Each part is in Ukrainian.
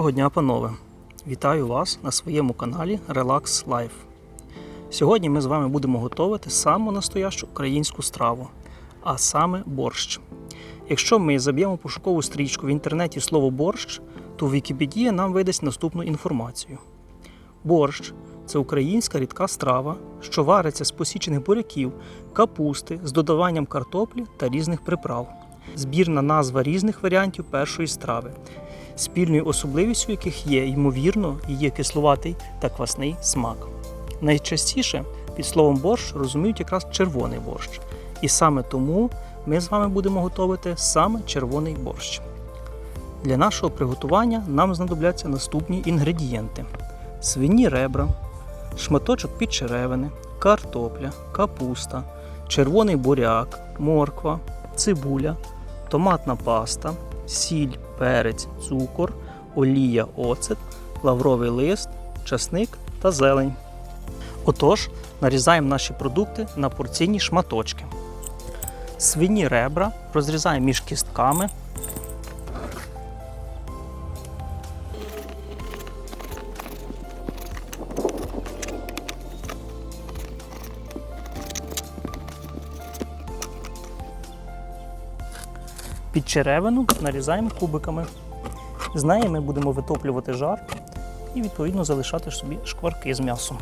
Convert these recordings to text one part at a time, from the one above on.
Доброго дня, панове! Вітаю вас на своєму каналі Relax Life. Сьогодні ми з вами будемо готувати саму настоящу українську страву, а саме борщ. Якщо ми заб'ємо пошукову стрічку в інтернеті слово борщ, то Вікіпедія нам видасть наступну інформацію. Борщ це українська рідка страва, що вариться з посічених буряків, капусти з додаванням картоплі та різних приправ. Збірна назва різних варіантів першої страви, спільною особливістю яких є, ймовірно, її кислуватий та квасний смак. Найчастіше під словом борщ розуміють якраз червоний борщ. І саме тому ми з вами будемо готувати саме червоний борщ. Для нашого приготування нам знадобляться наступні інгредієнти: свині ребра, шматочок підчеревини, картопля, капуста, червоний буряк, морква, цибуля, томатна паста, сіль, перець, цукор, олія, оцет, лавровий лист, часник та зелень. Отож, нарізаємо наші продукти на порційні шматочки. Свині ребра розрізаємо між кістками. Черевину нарізаємо кубиками. З неї ми будемо витоплювати жар і відповідно залишати собі шкварки з м'ясом.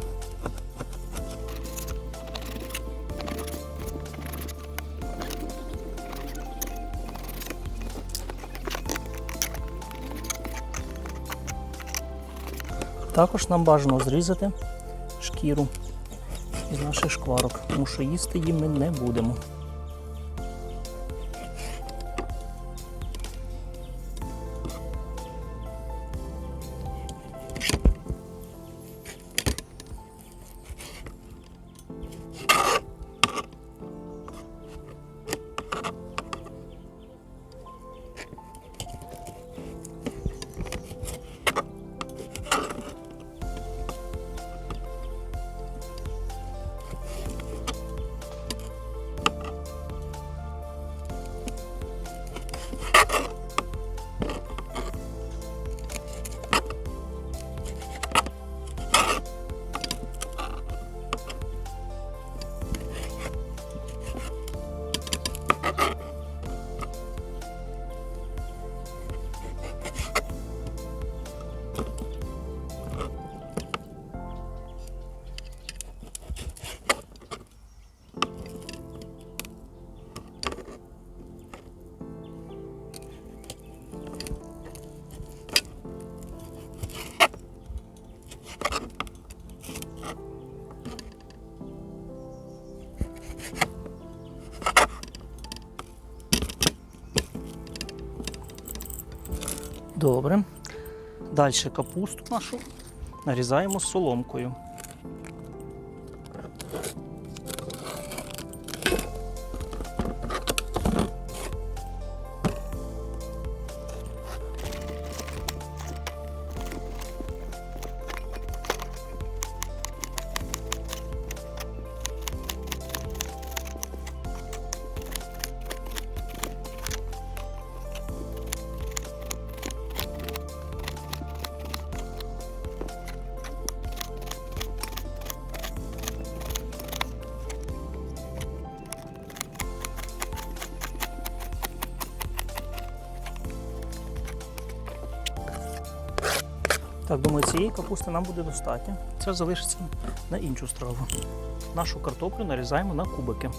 Також нам бажано зрізати шкіру із наших шкварок, тому що їсти їм ми не будемо. Добре. Далі капусту нашу нарізаємо соломкою. Цієї капусти нам буде достатньо. Це залишиться на іншу страву. Нашу картоплю нарізаємо на кубики.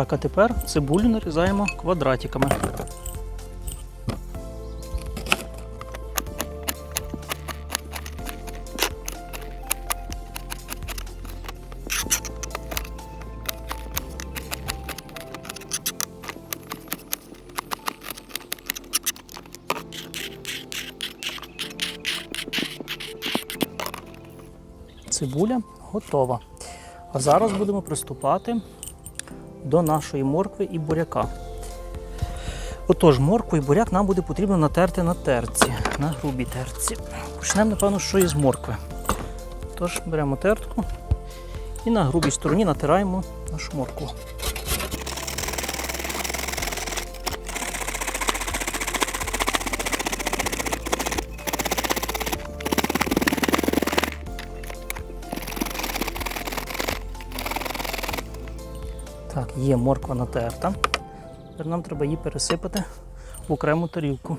Так, а тепер цибулю нарізаємо квадратиками. Цибуля готова. А зараз будемо приступати до нашої моркви і буряка. Отож, моркву і буряк нам буде потрібно натерти на терці, на грубій терці. Почнемо, напевно, що із моркви. Тож беремо тертку і на грубій стороні натираємо нашу моркву. Є морква натерта. Тепер нам треба її пересипати в окрему тарілку.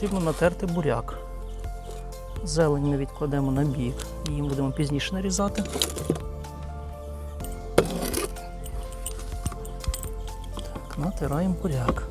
Потрібно натерти буряк. Зелень ми відкладемо на бік, її будемо пізніше нарізати. Так, натираємо буряк.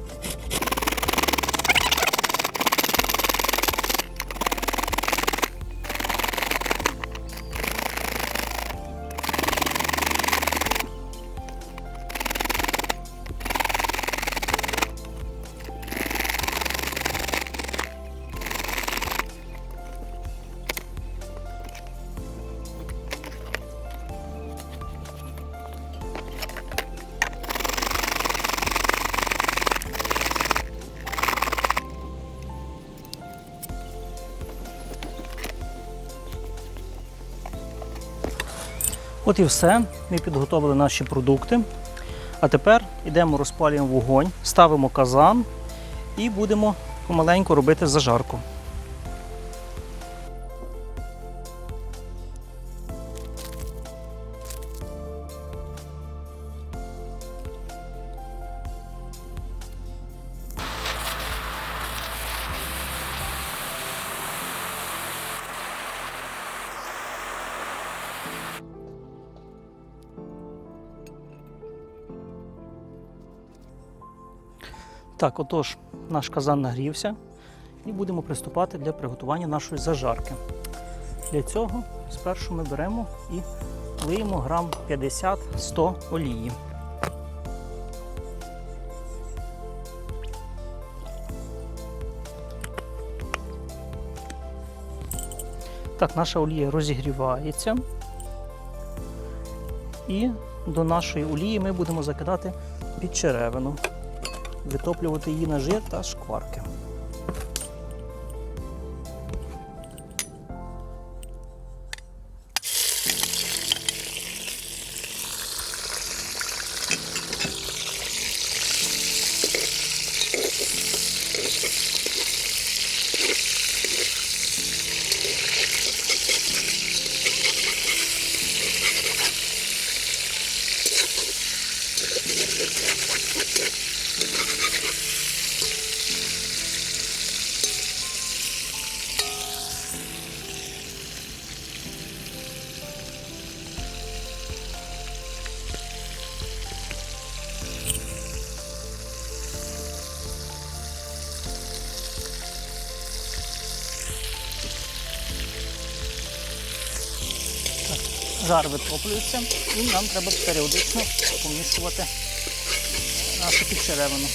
От і все. Ми підготовили наші продукти. А тепер йдемо, розпалюємо вогонь, ставимо казан і будемо помаленьку робити зажарку. Так, отож, наш казан нагрівся і будемо приступати для приготування нашої зажарки. Для цього спершу ми беремо і лиємо грам 50-100 олії. Так, наша олія розігрівається. І до нашої олії ми будемо закидати під черевину витоплювати її на жир та шкварки. Жар витоплюється і нам треба періодично помішувати нашу підчеревину.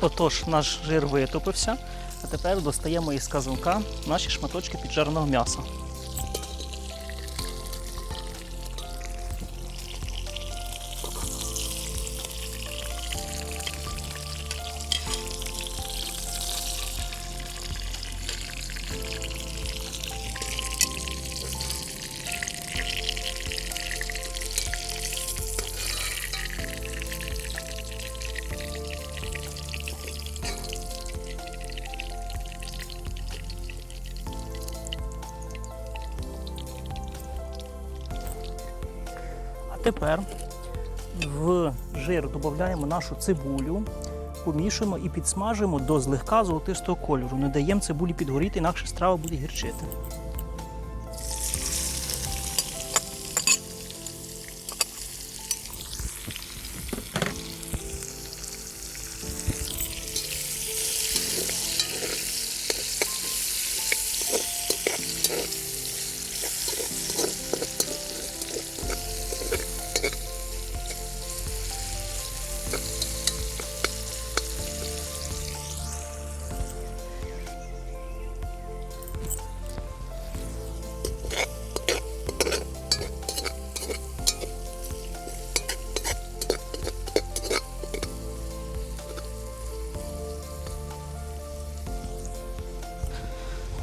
Отож, наш жир витопився, а тепер достаємо із казанка наші шматочки піджареного м'яса. Додаємо нашу цибулю, помішуємо і підсмажимо до злегка золотистого кольору. Не даємо цибулі підгоріти, інакше страва буде гірчити.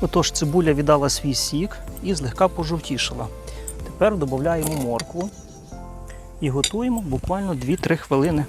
Отож, цибуля віддала свій сік і злегка пожовтішила. Тепер додаємо моркву і готуємо буквально 2-3 хвилини.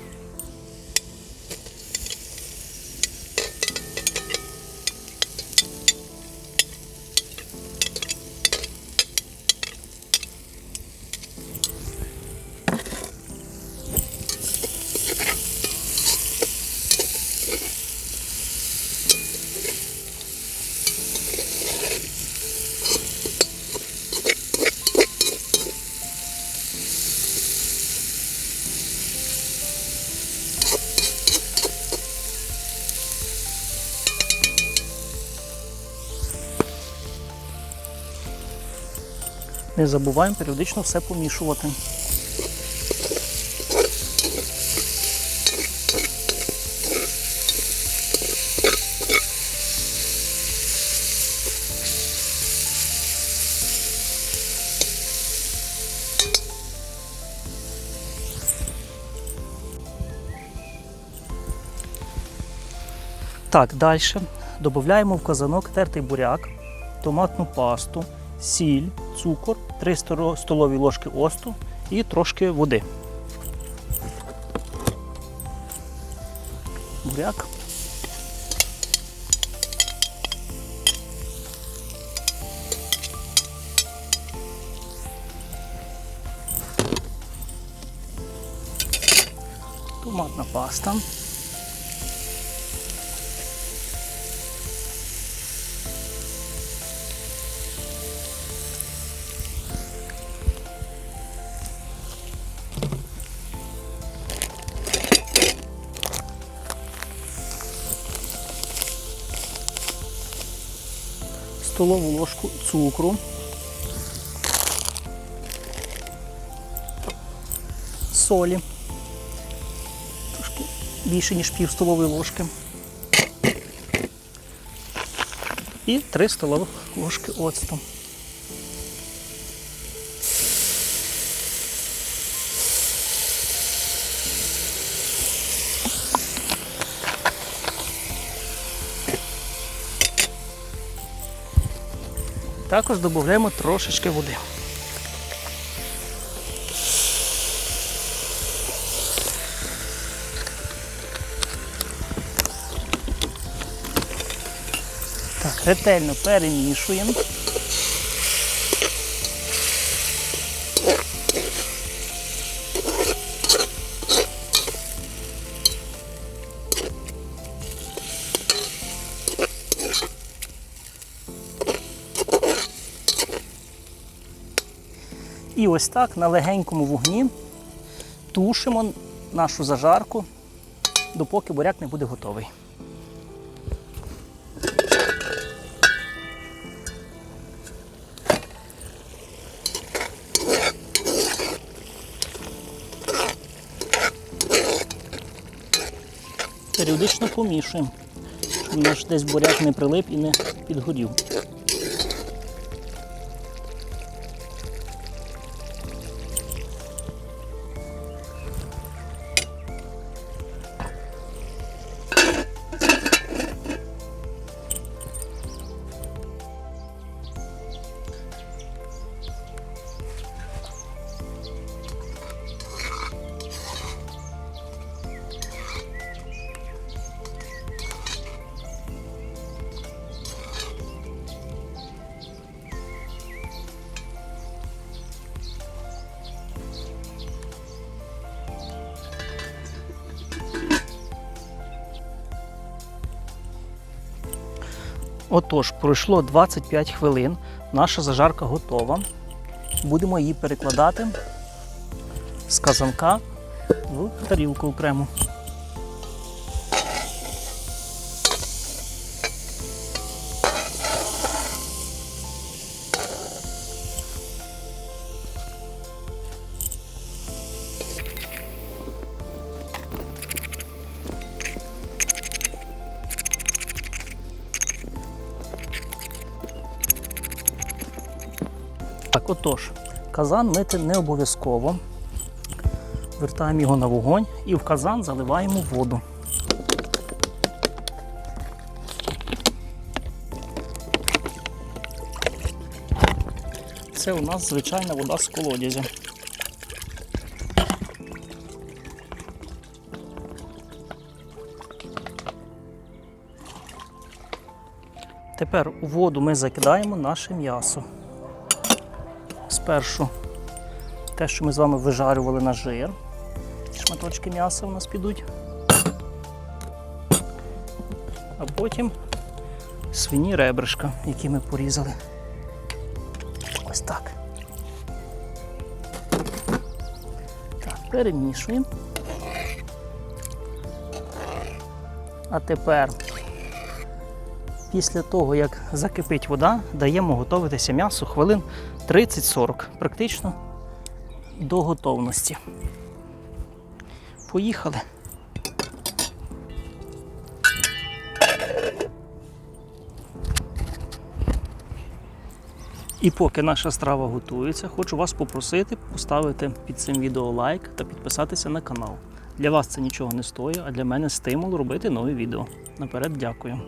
Не забуваємо періодично все помішувати. Так, далі додаємо в казанок тертий буряк, томатну пасту, сіль, цукор, 3 сторо- столові ложки осту і трошки води. Буряк. Томатна паста. Столову ложку цукру, солі, трошки більше, ніж пів столової ложки. І 3 столових ложки оцту. Також додаємо трошечки води. Так, ретельно перемішуємо. Ось так на легенькому вогні тушимо нашу зажарку, допоки буряк не буде готовий. Періодично помішуємо, щоб наш десь буряк не прилип і не підгорів. Отож, пройшло 25 хвилин. Наша зажарка готова. Будемо її перекладати з казанка в тарілку окремо. Отож, казан мити не обов'язково. Вертаємо його на вогонь і в казан заливаємо воду. Це у нас звичайна вода з колодязя. Тепер у воду ми закидаємо наше м'ясо. Спершу те, що ми з вами вижарювали на жир. Шматочки м'яса у нас підуть. А потім свині ребришка, які ми порізали. Ось так. Так, перемішуємо. А тепер, після того, як закипить вода, даємо готуватися м'ясо хвилин 30-40, практично до готовності. Поїхали. І поки наша страва готується, хочу вас попросити поставити під цим відео лайк та підписатися на канал. Для вас це нічого не стоїть, а для мене стимул робити нові відео. Наперед дякую.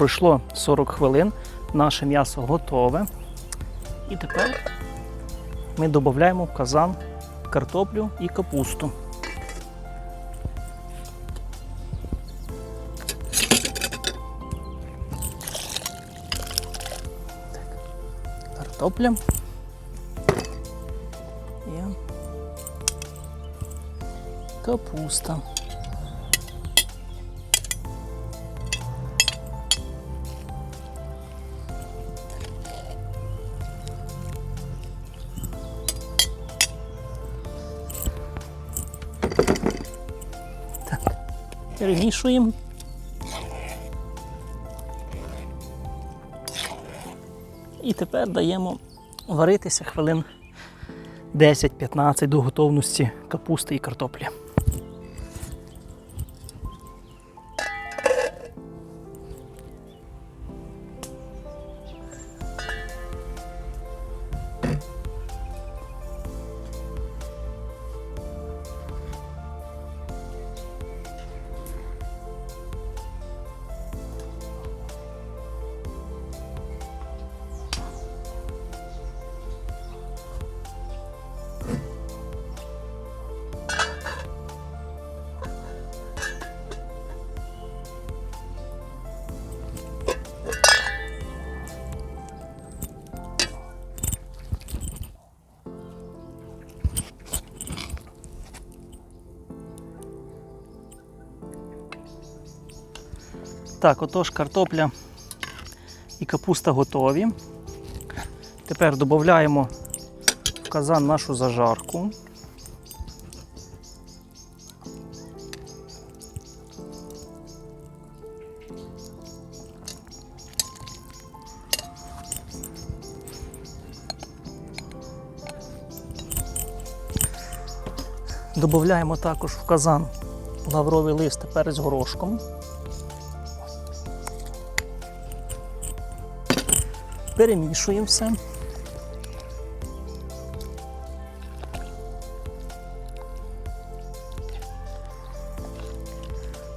Пройшло 40 хвилин, наше м'ясо готове. І тепер ми додаємо в казан картоплю і капусту. Картопля. І капуста. Перемішуємо. І тепер даємо варитися хвилин 10-15 до готовності капусти і картоплі. Так, отож картопля і капуста готові. Тепер додаємо в казан нашу зажарку. Додаємо також в казан лавровий лист перець горошком. Перемішуємо все.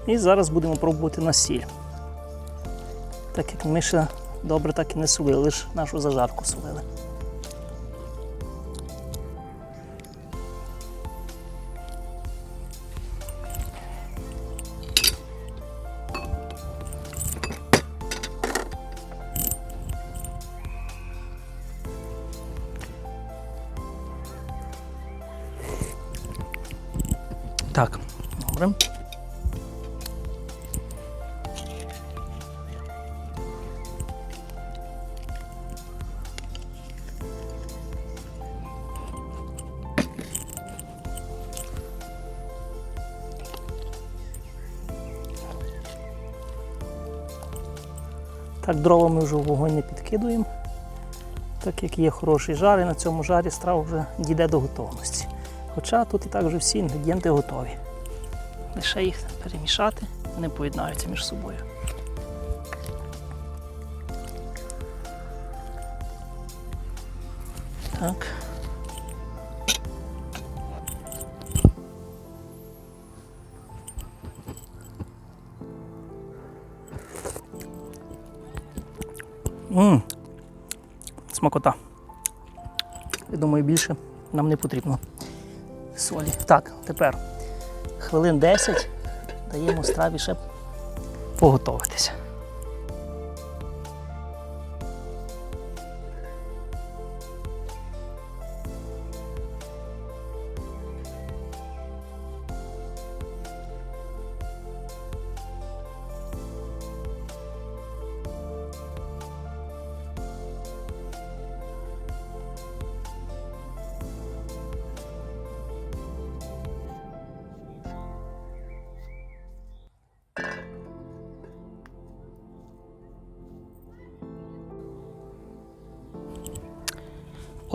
І зараз будемо пробувати на сіль. Так як ми ще добре так і не солили, лише нашу зажарку солили. Так, дрова ми вже в вогонь не підкидуємо, так як є хороший жар, і на цьому жарі страва вже дійде до готовності. Хоча тут і так вже всі інгредієнти готові. Лише їх перемішати, вони поєднаються між собою. Так. Смакота. Я думаю, більше нам не потрібно солі. Так, тепер хвилин 10 даємо страві ще поготовитися.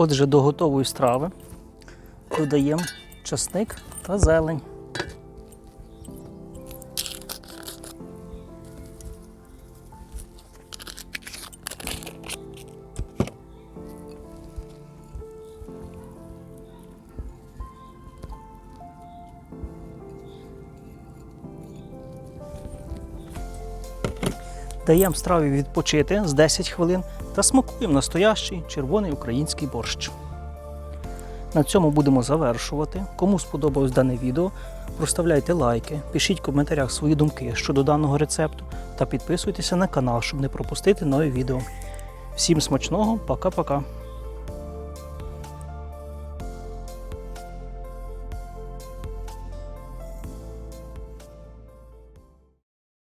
Отже, до готової страви додаємо часник та зелень. Даємо страві відпочити з 10 хвилин та смакуємо настоящий червоний український борщ. На цьому будемо завершувати. Кому сподобалось дане відео, проставляйте лайки, пишіть в коментарях свої думки щодо даного рецепту та підписуйтеся на канал, щоб не пропустити нові відео. Всім смачного, пока-пока!